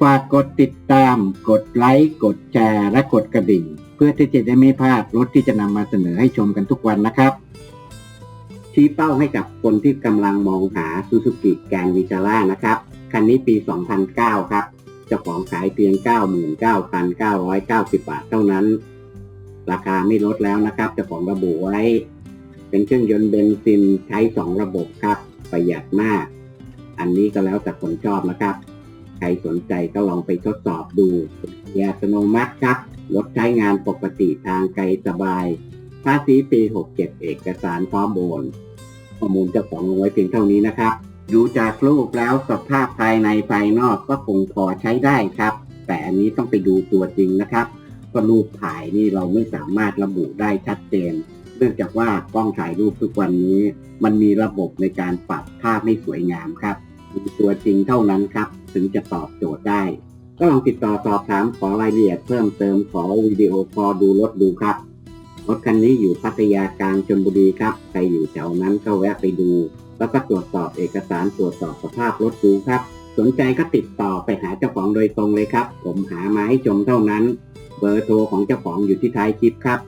ฝากกดติดตาม กดไลค์ กดแชร์ และกดกระดิ่ง เพื่อที่จะได้ไม่พลาดรถที่จะนำมาเสนอให้ชมกันทุกวันนะครับ ชี้เป้าให้กับคนที่กำลังมองหา Suzuki Grand Vitara นะครับ คันนี้ปี 2009 ครับเจ้าของขายเพียง 99,990 บาทเท่านั้น ราคาไม่ลดแล้วนะครับเจ้าของระบุไว้ เป็นเครื่องยนต์เบนซินใช้ 2 ระบบครับ ประหยัดมาก อันนี้ก็แล้วแต่คนชอบนะครับ ใครสนใจก็ลองไปทดสอบดูเกียร์อัตโนมัติครับรถใช้งานปกติทางไกลสบาย ภาษีปี 67 เอกสารพร้อมโอนข้อมูลเจ้าของลงไว้เพียงเท่านี้นะครับ ดูจากรูปแล้วสภาพภายในภายนอกก็คงพอใช้ได้ครับ แต่อันนี้ต้องไปดูตัวจริงนะครับก็รูปถ่ายนี่เราไม่สามารถระบุได้ชัดเจน เนื่องจากว่ากล้องถ่ายรูปทุกวันนี้ มันมีระบบในการปรับภาพให้สวยงามครับ ดูตัวจริงเท่านั้นครับ ถึงจะตอบโจทย์ได้ ก็ลองติดต่อสอบถามขอรายละเอียดเพิ่มเติมขอวิดีโอคอลดูรถดูครับ รถคันนี้อยู่พัทยากลางชลบุรีครับ ใครอยู่แถวนั้นก็แวะไปดู แล้วก็ตรวจสอบเอกสารตรวจสอบสภาพรถดูครับ สนใจก็ติดต่อไปหาเจ้าของโดยตรงเลยครับ ผมหามาให้ชมเท่านั้น เบอร์โทรของเจ้าของอยู่ที่ท้ายคลิปครับ